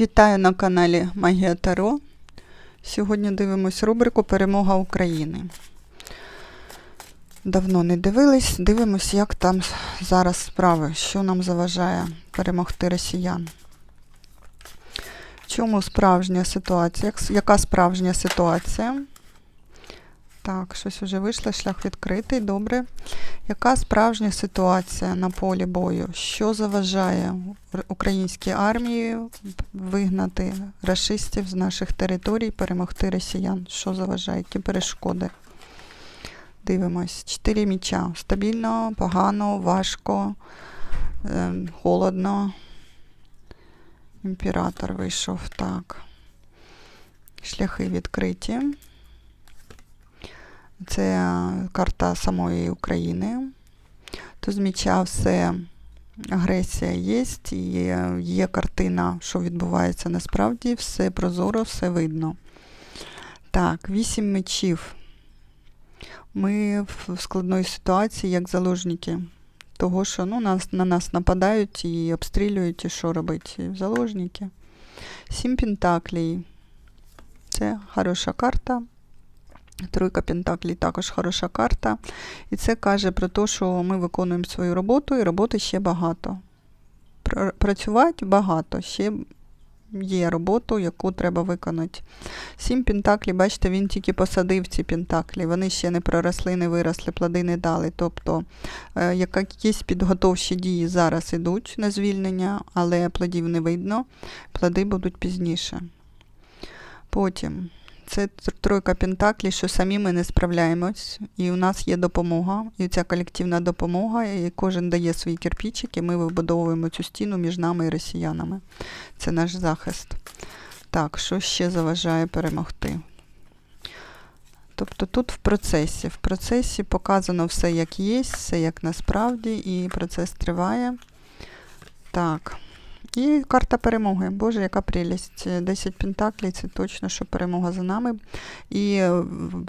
Вітаю на каналі Магія Таро. Сьогодні дивимось рубрику Перемога України. Давно не дивились, дивимось, як там зараз справи, що нам заважає перемогти росіян. Чому справжня ситуація? Яка справжня ситуація? Так, щось вже вийшло, шлях відкритий, добре. Яка справжня ситуація на полі бою? Що заважає українській армії вигнати рашистів з наших територій, перемогти росіян? Що заважає? Які перешкоди? Дивимось. Чотири міча. Стабільно, погано, важко, е, холодно. Імператор вийшов так. Шляхи відкриті. Це карта самої України. То з міча все агресія є, і є, картина, що відбувається насправді, все прозоро, все видно. Так, вісім мечів. Ми в складної ситуації, як заложники. Того, що ну, нас, на нас нападають і обстрілюють, і що робити? Заложники. Сім пентаклей. Це хороша карта. Тройка Пентаклей також хороша карта. І це каже про те, що ми виконуємо свою роботу, і роботи ще багато. Працювати багато, ще є роботу, яку треба виконати. Сім пентаклів, бачите, він тільки посадив ці пентаклі. Вони ще не проросли, не виросли, плоди не дали. Тобто е, якісь підготовчі дії зараз йдуть на звільнення, але плодів не видно. Плоди будуть пізніше. Потім це тройка пентаклів, що самі ми не справляємось, і у нас є допомога, і ця колективна допомога, і кожен дає свої кирпичики, ми вибудовуємо цю стіну між нами і росіянами. Це наш захист. Так, що ще заважає перемогти? Тобто тут в процесі. В процесі показано все, як є, все як насправді, і процес триває. Так. І карта перемоги. Боже, яка прелість. 10 пентаклей це точно, що перемога за нами. І е,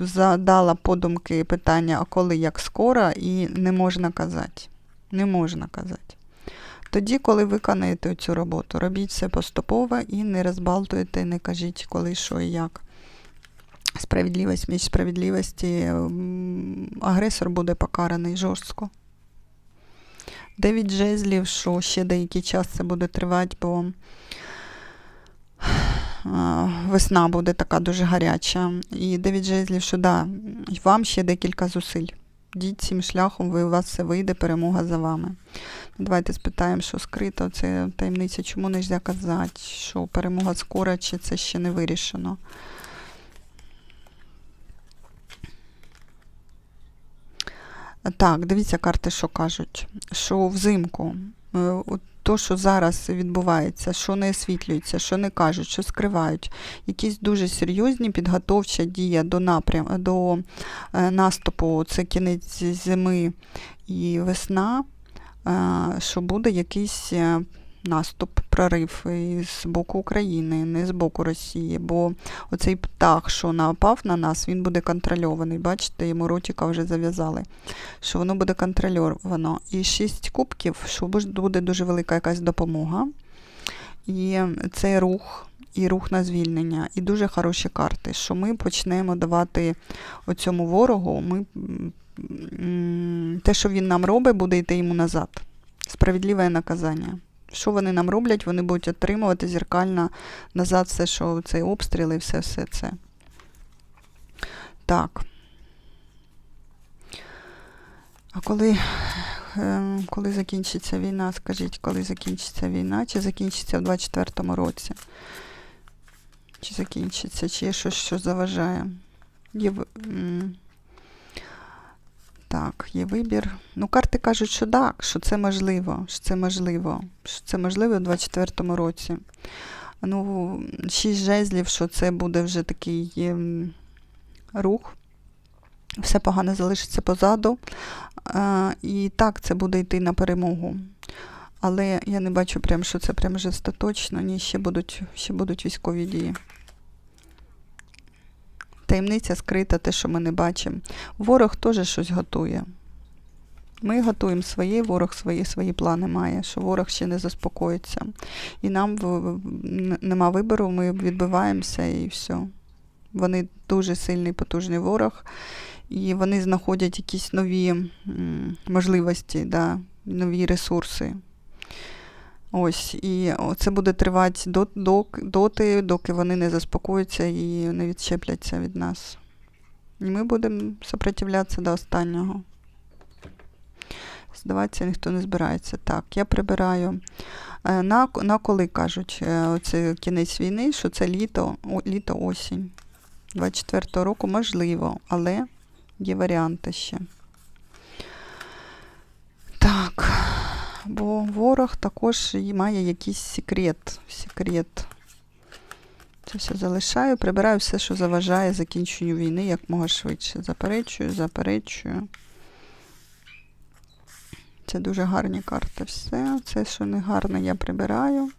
задала подумки питання, а коли, як скоро, і не можна казати. Не можна казати. Тоді, коли виконаєте цю роботу, робіть все поступово і не розбалтуйте, не кажіть, коли, що і як. Справедливість, між справедливості, агресор буде покараний жорстко. Дев'ять жезлів, що ще деякий час це буде тривати, бо весна буде така дуже гаряча. І дев'ять жезлів, що да, вам ще декілька зусиль. Діть цим шляхом, ви, у вас все вийде, перемога за вами. Давайте спитаємо, що скрито, це таємниця, чому не можна казати, що перемога скоро, чи це ще не вирішено. Так, дивіться карти, що кажуть. Що взимку, е, то, що зараз відбувається, що не освітлюється, що не кажуть, що скривають, якісь дуже серйозні підготовча дія до напрям, до е, наступу, це кінець зими і весна, е, що буде якийсь наступ, прорив з боку України, не з боку Росії. Бо оцей птах, що напав на нас, він буде контрольований. Бачите, йому ротика вже зав'язали що воно буде контрольовано. І шість кубків, що буде дуже велика якась допомога. І цей рух, і рух на звільнення, і дуже хороші карти, що ми почнемо давати оцьому ворогу, ми, те, що він нам робить, буде йти йому назад. Справедливе наказання. Що вони нам роблять, вони будуть отримувати зеркально назад все, що цей обстріл і все, все це. Так. А коли, е, коли закінчиться війна, скажіть, коли закінчиться війна, чи закінчиться в 24-му році? Чи закінчиться, чи є щось, що заважає? Є, так, є вибір. Ну, карти кажуть, що так, що це можливо, що це можливо, що це можливо в 24-му році. Ну, шість жезлів, що це буде вже такий ем, рух. Все погано залишиться позаду. І так, це буде йти на перемогу. Але я не бачу прям, що це прям вже остаточно. Ні, ще будуть, ще будуть військові дії. Таємниця скрита, те, що ми не бачимо. Ворог теж щось готує. Ми готуємо свої, ворог свої, свої плани має, що ворог ще не заспокоїться. І нам нема вибору, ми відбиваємося і все. Вони дуже сильний, потужний ворог, і вони знаходять якісь нові можливості, да, нові ресурси. Ось, і це буде тривати до, до, доти, доки вони не заспокояться і не відчепляться від нас. І ми будемо сопротивлятися до останнього. Здаватися ніхто не збирається. Так, я прибираю. Е, На, на коли кажуть, е, це кінець війни, що це літо, літо осінь 24-го року, можливо, але є варіанти ще. Так, бо ворог також має якийсь секрет. секрет. Це все залишаю, прибираю все, що заважає закінченню війни як мога швидше. Заперечую, заперечую. Це дуже гарні карти. Все. Це, що не гарне, я прибираю.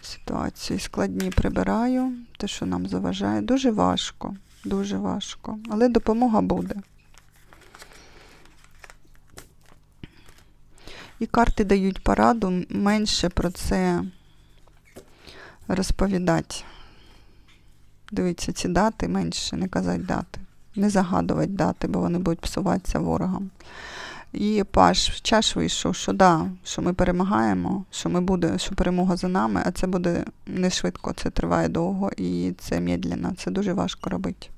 Ситуації складні прибираю. Те, що нам заважає. Дуже важко. Дуже важко. Але допомога буде. І карти дають пораду менше про це розповідати. Дивіться, ці дати менше, не казати дати. Не загадувати дати, бо вони будуть псуватися ворогам. І Паш чаш вийшов, що да, що ми перемагаємо, що ми буде, що перемога за нами, а це буде не швидко, це триває довго і це медленно. Це дуже важко робити.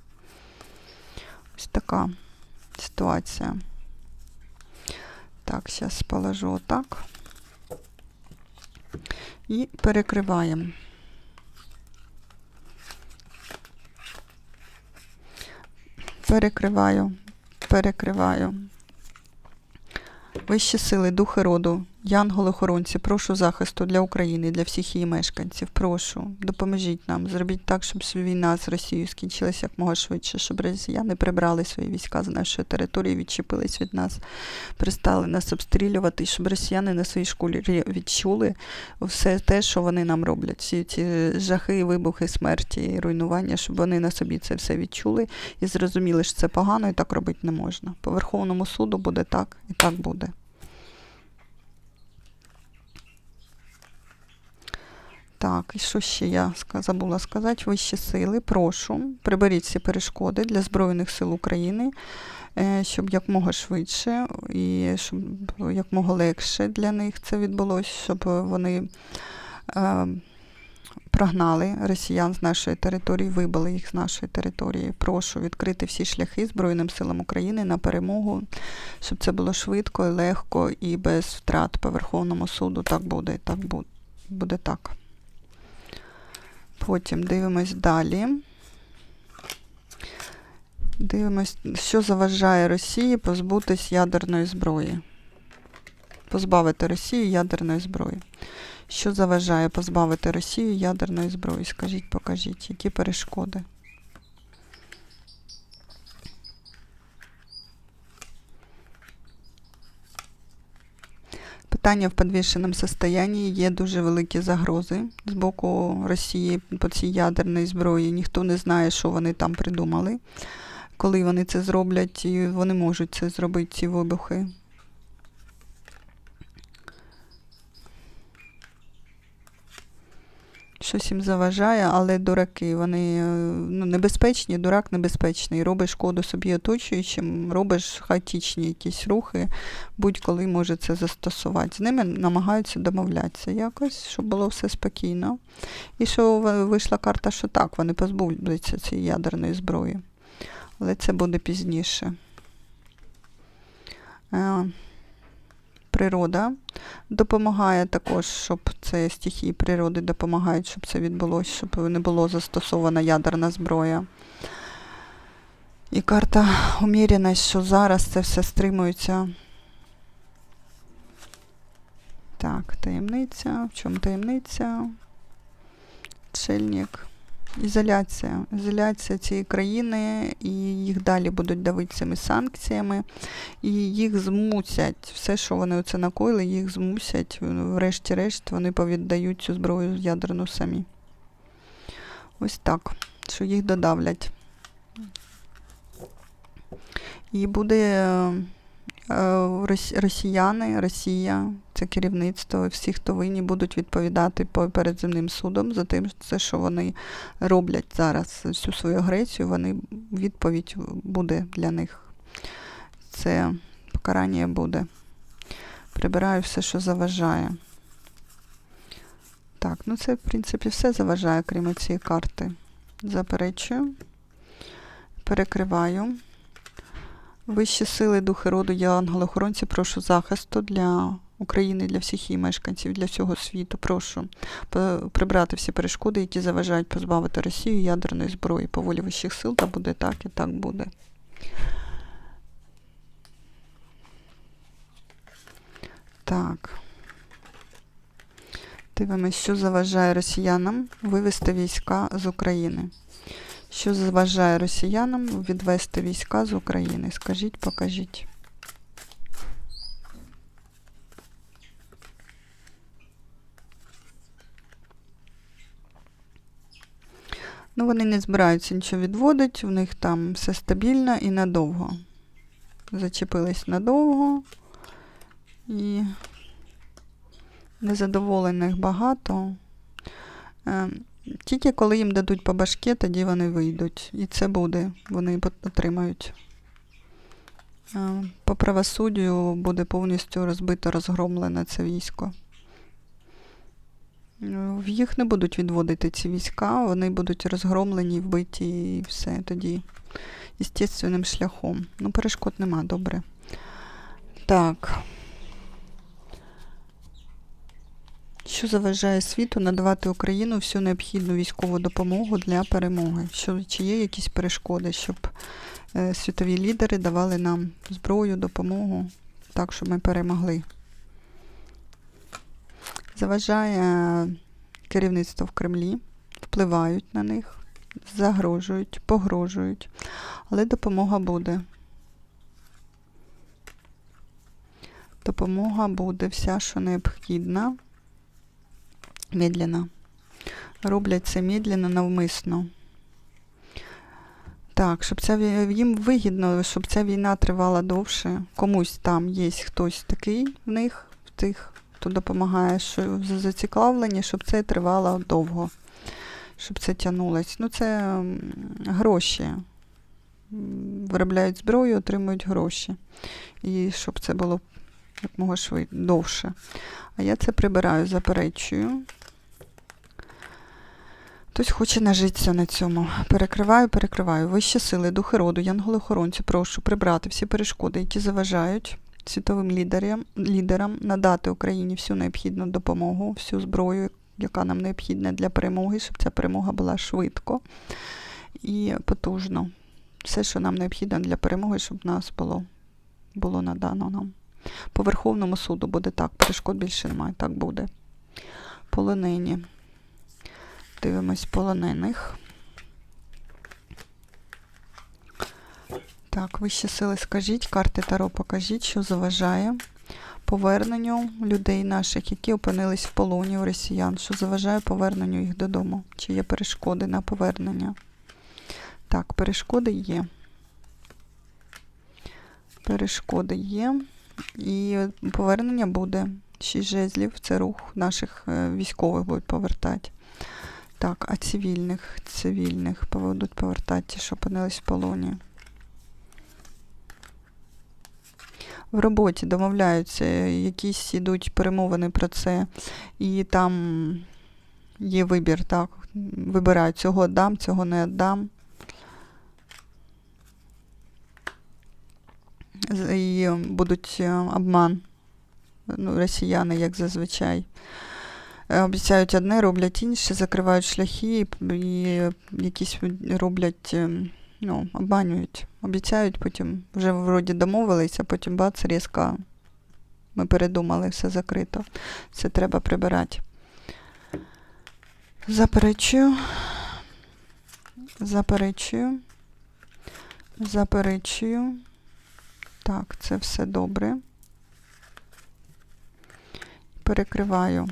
Ось така ситуація. Так, зараз положу отак. І перекриваємо. Перекриваю, перекриваю. Вищі сили, духи роду, янголи-охоронці, прошу захисту для України, для всіх її мешканців. Прошу, допоможіть нам, зробіть так, щоб війна з Росією скінчилася як мога швидше, щоб росіяни прибрали свої війська з нашої території, відчепились від нас, перестали нас обстрілювати, щоб росіяни на своїй школі відчули все те, що вони нам роблять. Всі ці жахи, вибухи, смерті руйнування, щоб вони на собі це все відчули і зрозуміли, що це погано і так робити не можна. По Верховному суду буде так і так буде. Так, і що ще я забула сказати? Вищі сили, прошу, приберіть всі перешкоди для Збройних сил України, е, щоб якмога швидше і щоб якмога легше для них це відбулося, щоб вони е, прогнали росіян з нашої території, вибили їх з нашої території. Прошу відкрити всі шляхи Збройним силам України на перемогу, щоб це було швидко і легко і без втрат по Верховному суду. Так буде, так буде, буде так. Потім дивимось далі. Дивимось, що заважає Росії позбутись ядерної зброї. Позбавити Росію ядерної зброї. Що заважає позбавити Росію ядерної зброї? Скажіть, покажіть, які перешкоди? Питання в підвішеному состоянні є дуже великі загрози з боку Росії по цій ядерній зброї. Ніхто не знає, що вони там придумали, коли вони це зроблять, і вони можуть це зробити, ці вибухи. Щось їм заважає, але дураки, вони е, ну, небезпечні, дурак небезпечний. Робиш шкоду собі оточуючим, робиш хаотичні якісь рухи, будь-коли може це застосувати. З ними намагаються домовлятися якось, щоб було все спокійно. І що вийшла карта, що так, вони позбудуться цієї ядерної зброї. Але це буде пізніше. Природа допомагає також, щоб це стихії природи допомагають, щоб це відбулося, щоб не було застосована ядерна зброя. І карта уміреність, що зараз це все стримується. Так, таємниця. В чому таємниця? Чельник. Ізоляція. Ізоляція цієї країни, і їх далі будуть давити цими санкціями, і їх змусять, все, що вони оце накоїли, їх змусять, врешті-решт, вони повіддають цю зброю ядерну самі. Ось так, що їх додавлять. І буде Росіяни, Росія, це керівництво, всі, хто винні, будуть відповідати по- перед земним судом за тим, це, що вони роблять зараз всю свою агресію, вони відповідь буде для них. Це покарання буде. Прибираю все, що заважає. Так, ну це, в принципі, все заважає, крім цієї карти. Заперечую. Перекриваю. Вищі сили, духи роду, я ангел-охоронці, прошу захисту для України, для всіх її мешканців, для всього світу. Прошу прибрати всі перешкоди, які заважають позбавити Росію ядерної зброї по волі вищих сил, та буде так і так буде. Так. Дивимось, що заважає росіянам вивести війська з України. Що заважає росіянам відвести війська з України? Скажіть, покажіть. Ну, вони не збираються нічого відводити, в них там все стабільно і надовго. Зачепились надовго. І незадоволених багато. Тільки коли їм дадуть по башке, тоді вони вийдуть. І це буде, вони отримають. По правосуддю буде повністю розбито, розгромлене це військо. Їх не будуть відводити ці війська, вони будуть розгромлені, вбиті і все тоді естественним шляхом. Ну, перешкод нема, добре. Так. Що заважає світу надавати Україну всю необхідну військову допомогу для перемоги? Що, чи є якісь перешкоди, щоб е, світові лідери давали нам зброю, допомогу, так, щоб ми перемогли? Заважає е, керівництво в Кремлі, впливають на них, загрожують, погрожують, але допомога буде. Допомога буде вся, що необхідна. Медленно. Роблять це медленно, навмисно. Так, щоб ця їм вигідно, щоб ця війна тривала довше. Комусь там є хтось такий в них, в тих, хто допомагає, що зацікавлені, щоб це тривало довго, щоб це тягнулось. Ну, це гроші. Виробляють зброю, отримують гроші. І щоб це було якмога швид... довше. А я це прибираю, заперечую. Хтось хоче нажитися на цьому. Перекриваю, перекриваю. Вищі сили, духи роду, янголи-охоронці, прошу прибрати всі перешкоди, які заважають світовим лідерам, лідерам надати Україні всю необхідну допомогу, всю зброю, яка нам необхідна для перемоги, щоб ця перемога була швидко і потужно. Все, що нам необхідно для перемоги, щоб нас було, було надано нам. По Верховному суду буде так, перешкод більше немає, так буде. Полонині. Дивимось полонених. Так, вищі сили скажіть, карти Таро покажіть, що заважає поверненню людей наших, які опинились в полоні у росіян, що заважає поверненню їх додому. Чи є перешкоди на повернення? Так, перешкоди є. Перешкоди є. І повернення буде. Шість жезлів це рух наших е, військових будуть повертати. Так, а цивільних, цивільних будуть повертати ті, що опинились в полоні. В роботі домовляються, якісь йдуть перемовини про це, і там є вибір, так. Вибирають, цього дам, цього не дам. І будуть е, обман. Ну, росіяни, як зазвичай. Е, Обіцяють одне, роблять інше, закривають шляхи і, якісь роблять, ем, ну, обманюють. Обіцяють, потім вже вроді домовилися, потім бац, різко ми передумали, все закрито. Це треба прибирати. Заперечую. Заперечую. Заперечую. Так, це все добре. Перекриваю.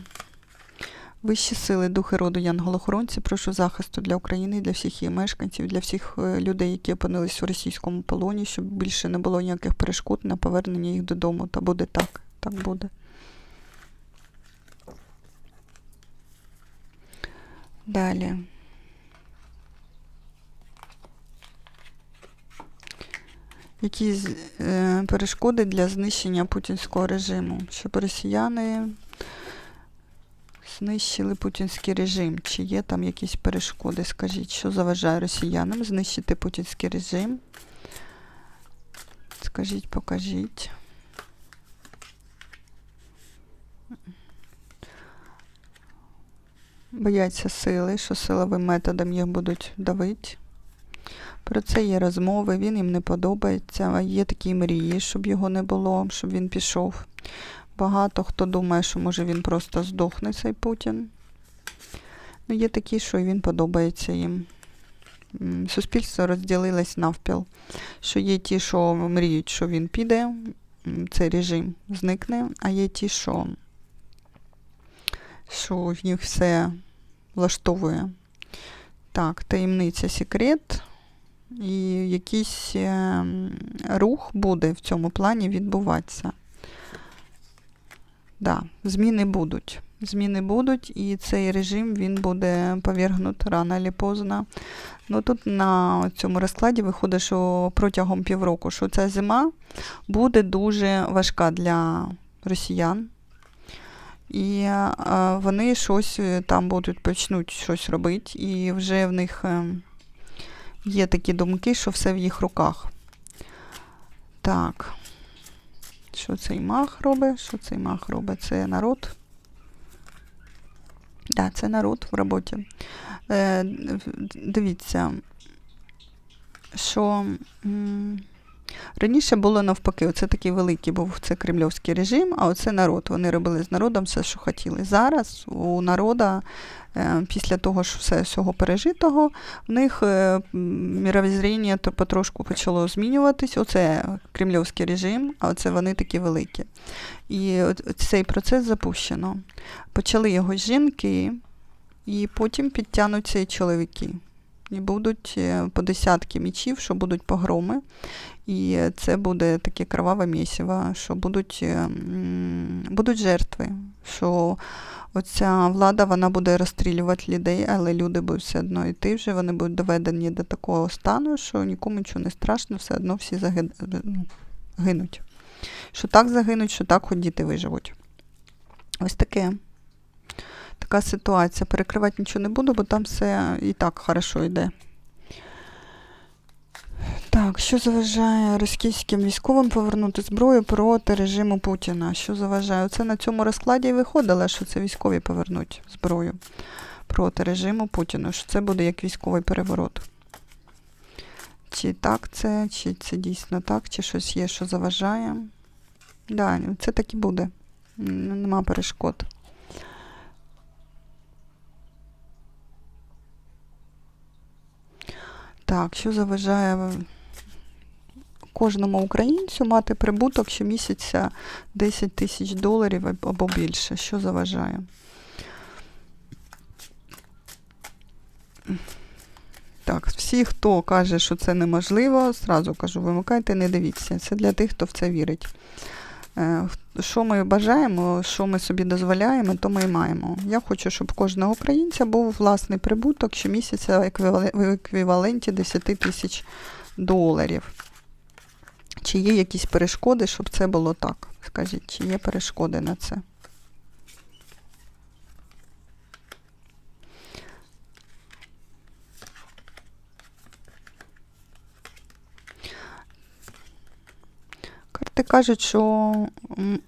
Вищі сили, духи роду янголохоронці, прошу захисту для України, для всіх її мешканців, для всіх е, людей, які опинились у російському полоні, щоб більше не було ніяких перешкод на повернення їх додому. Та буде так. Так буде. Далі. Якісь е, перешкоди для знищення путінського режиму, щоб росіяни знищили путінський режим. Чи є там якісь перешкоди? Скажіть, що заважає росіянам знищити путінський режим? Скажіть, покажіть. Бояться сили, що силовим методом їх будуть давити. Про це є розмови, він їм не подобається. Є такі мрії, щоб його не було, щоб він пішов. Багато хто думає, що може він просто здохне, цей Путін. Ну, є такі, що він подобається їм. Суспільство розділилось навпіл. Що є ті, що мріють, що він піде, цей режим зникне, а є ті, що, що в них все влаштовує. Так, таємниця секрет. І якийсь е, рух буде в цьому плані відбуватися. Да, зміни будуть. Зміни будуть, і цей режим він буде повергнут рано чи поздно. Ну тут на цьому розкладі виходить, що протягом півроку, що ця зима буде дуже важка для росіян. І е, вони щось е, там будуть почнуть щось робити, і вже в них е, є такі думки, що все в їх руках. Так. Що цей мах робить? Що цей мах робить? Це народ. Так, да, це народ в роботі. Е, дивіться, що м, раніше було навпаки, оце такий великий був це кремльовський режим, а оце народ. Вони робили з народом все, що хотіли. Зараз у народа, е, після того, що все всього пережитого, в них е, міровоззріння то потрошку почало змінюватись. Оце кремльовський режим, а оце вони такі великі. І цей процес запущено. Почали його жінки, і потім підтягнуться і чоловіки. І будуть е, по десятки мічів, що будуть погроми. І це буде таке кроваве місіво, що будуть, е, будуть жертви. Що оця влада вона буде розстрілювати людей, але люди будуть все одно йти вже, вони будуть доведені до такого стану, що нікому нічого не страшно, все одно всі заги... ну. Що так загинуть, що так хоч діти виживуть. Ось таке. Така ситуація. Перекривати нічого не буду, бо там все і так хорошо йде. Так, що заважає російським військовим повернути зброю проти режиму Путіна? Що заважає? Оце на цьому розкладі і виходило, що це військові повернуть зброю проти режиму Путіна, що це буде як військовий переворот. Чи так це, чи це дійсно так, чи щось є, що заважає. Да, це так і буде. Нема перешкод. Так, що заважає кожному українцю мати прибуток щомісяця 10 тисяч доларів або більше? Що заважає? Так, всі, хто каже, що це неможливо, зразу кажу, вимикайте, не дивіться. Це для тих, хто в це вірить. Е, Що ми бажаємо, що ми собі дозволяємо, то ми і маємо. Я хочу, щоб кожного українця був власний прибуток щомісяця в еквіваленті 10 тисяч доларів. Чи є якісь перешкоди, щоб це було так? Скажіть, чи є перешкоди на це? Карти кажуть, що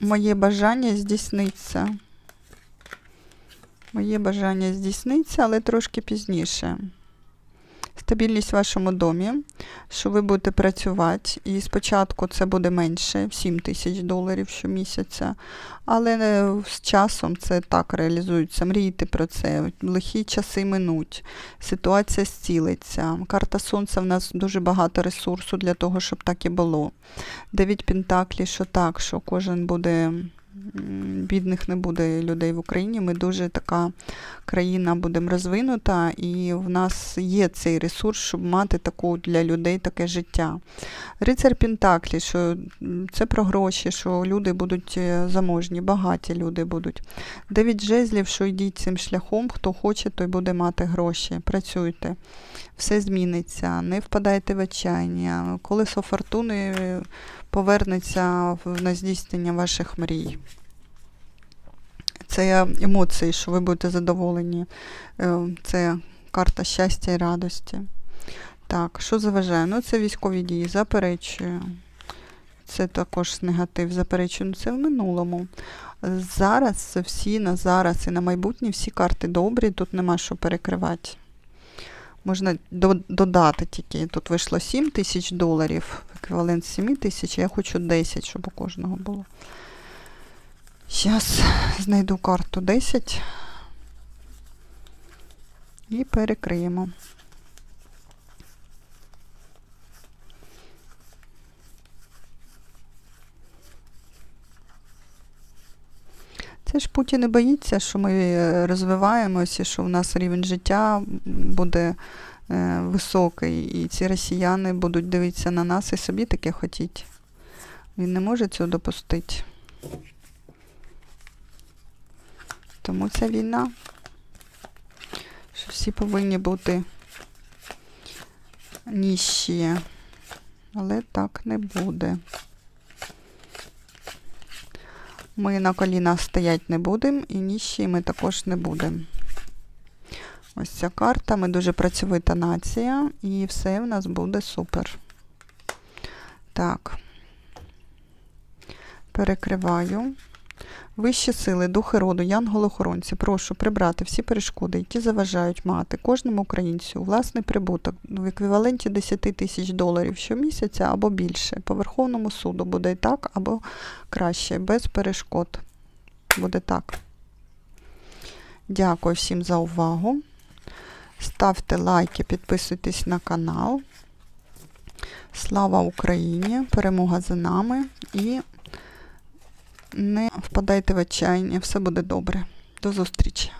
моє бажання здійсниться. Моє бажання здійсниться, але трошки пізніше. Стабільність в вашому домі, що ви будете працювати, і спочатку це буде менше, 7 тисяч доларів щомісяця, але з часом це так реалізується. Мрійте про це. Лихі часи минуть, ситуація зцілиться. Карта Сонця в нас дуже багато ресурсу для того, щоб так і було. Дев'ять Пентаклі, що так, що кожен буде Бідних не буде людей в Україні. Ми дуже така країна будемо розвинута, і в нас є цей ресурс, щоб мати таку для людей таке життя. Рицар Пентаклі, що це про гроші, що люди будуть е, заможні, багаті люди будуть. Дев'ять жезлів, що йдіть цим шляхом, хто хоче, той буде мати гроші. Працюйте. Все зміниться, не впадайте в отчаяння. Колесо фортуни повернеться на здійснення ваших мрій. Це емоції, що ви будете задоволені. Е, Це карта щастя і радості. Так, що заважає? Ну, це військові дії, заперечую. Це також негатив, заперечую. Ну, це в минулому. Зараз всі на зараз і на майбутнє всі карти добрі, тут нема що перекривати. Можна до- додати тільки. Тут вийшло 7 тисяч доларів, еквівалент 7 тисяч, я хочу 10, щоб у кожного було. Зараз знайду карту 10 і перекриємо. Це ж Путін не боїться, що ми е, розвиваємося, що в нас рівень життя буде е, високий, і ці росіяни будуть дивитися на нас і собі таке хотіть. Він не може цього допустити. Тому ця війна, що всі повинні бути ніщі. Але так не буде. Ми на колінах стоять не будемо і ніщі ми також не будемо. Ось ця карта. Ми дуже працьовита нація, і все в нас буде супер. Так. Перекриваю. Вищі сили, духи роду, янголи-охоронці, прошу прибрати всі перешкоди, які заважають мати кожному українцю власний прибуток в еквіваленті 10 тисяч доларів щомісяця або більше. По Верховному суду буде і так, або краще, без перешкод. Буде так. Дякую всім за увагу. Ставте лайки, підписуйтесь на канал. Слава Україні! Перемога за нами і не впадайте в отчаяння, все буде добре. До зустрічі!